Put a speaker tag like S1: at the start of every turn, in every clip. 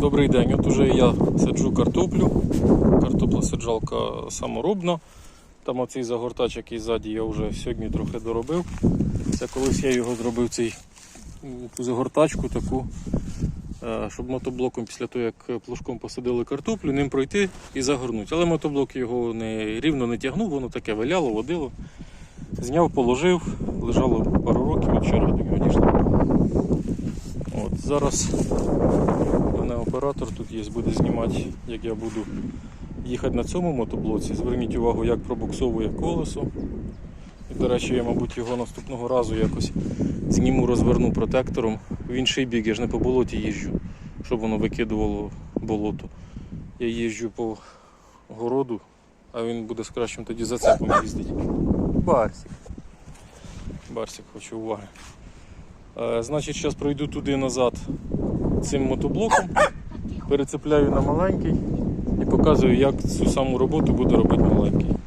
S1: Добрий день. От уже я саджу картоплю. Картопла саджалка саморобна. Там оцей загортач, який ззаді, я вже сьогодні трохи доробив. Це колись я його зробив цей цю загортачку таку, е, щоб мотоблоком після того, як плужком посадили картоплю, ним пройти і загорнути. Але мотоблок його не, рівно не тягнув, воно таке валяло, водило. Зняв, положив, лежало пару років, вчора до нього дійшло. От, зараз оператор тут є, буде знімати, як я буду їхати на цьому мотоблоці. Зверніть увагу, як пробуксовує колесо. І, до речі, я, мабуть, його наступного разу якось зніму, розверну протектором в інший бік. Я ж не по болоті їжджу, щоб воно викидувало болото. Я їжджу по городу, а він буде з кращим тоді зацепом їздити. Барсик. Барсик, хочу уваги. Е, Значить, зараз пройду туди назад цим мотоблоком, перецепляю на маленький і показую, як цю саму роботу буде робити маленький.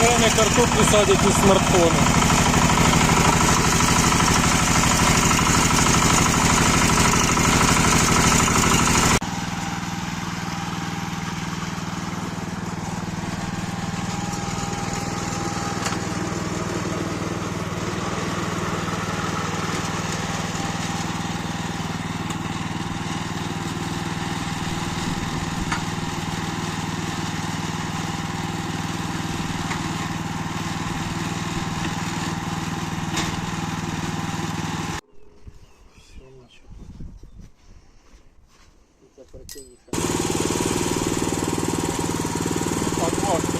S1: Время картоплю садять у смартфону.
S2: Oh.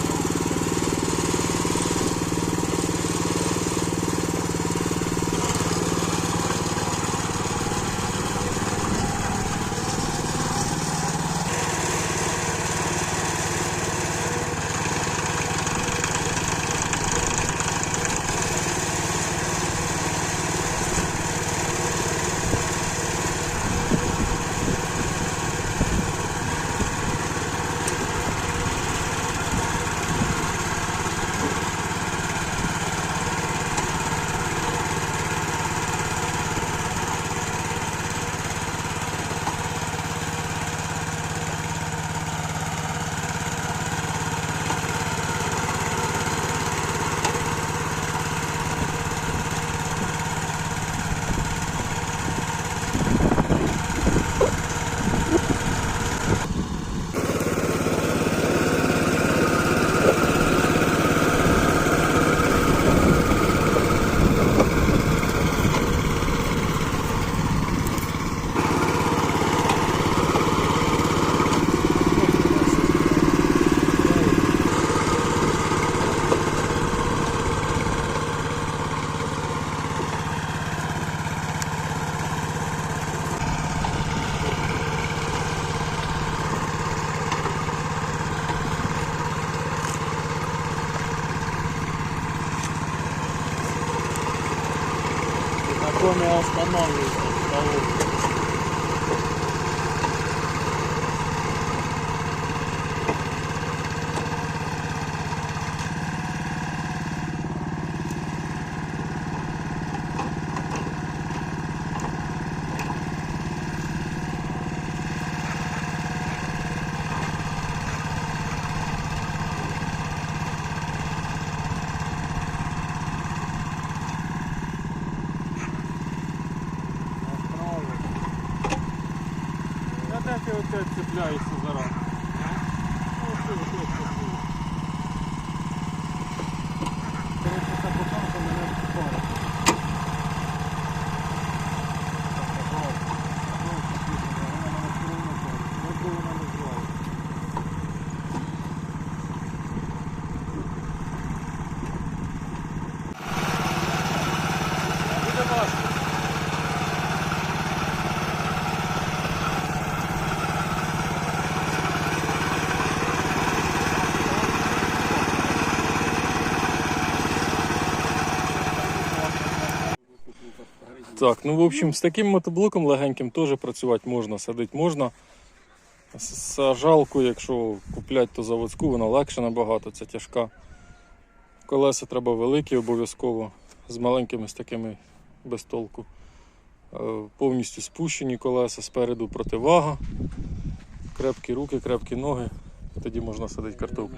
S2: Не остановлюється. Ставу.
S1: А де ти опять цепляєшся зараз?
S2: Коротше, ця буханка мене впала.
S1: Буде важко. Так, ну в общем, з таким мотоблоком легеньким теж працювати можна, садити можна. Сажалку, якщо купляти, то заводську, вона легше набагато, це тяжка. Колеса треба великі обов'язково, з маленькими з такими без толку. Е, Повністю спущені колеса, спереду противага, крепкі руки, крепкі ноги. Тоді можна садити картоплю.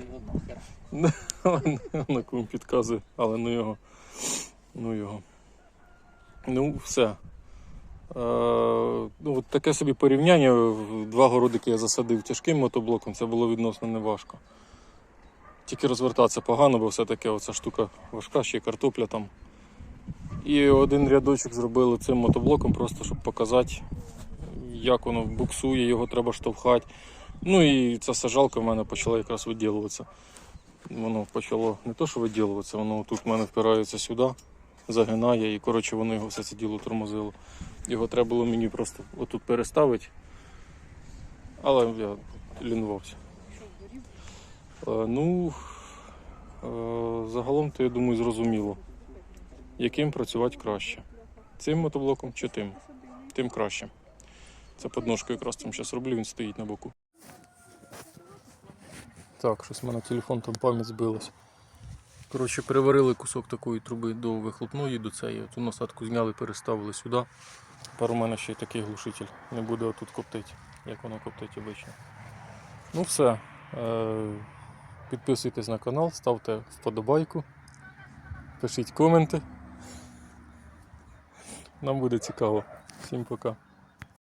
S1: На кум підказує, але ну його. Ну його. Ну, все. Е, ну, от таке собі порівняння. Два городики я засадив тяжким мотоблоком, це було відносно неважко. Тільки розвертатися погано, бо все-таки оця штука важка, ще картопля там. І один рядочок зробили цим мотоблоком, просто щоб показати, як воно буксує, його треба штовхати. Ну і ця сажалка в мене почала якраз виділуватися. Воно почало не то, що виділуватися, воно тут в мене впирається сюди, загинає і коротше воно його все це діло тормозило. Його треба було мені просто отут переставити. Але я лінувався. Е, Ну, е, загалом то я думаю зрозуміло, яким працювати краще. Цим мотоблоком чи тим? Тим краще. Це подножку якраз там зараз роблю, він стоїть на боку. Так, щось в мене телефон там пам'ять збилась. Коротше, переварили кусок такої труби до вихлопної, до цієї. Цю насадку зняли, переставили сюди. Тепер у мене ще й такий глушитель. Не буде отут коптити, як воно коптить обично. Ну все. Е, Підписуйтесь на канал, ставте вподобайку, пишіть коменти. Нам буде цікаво. Всім пока.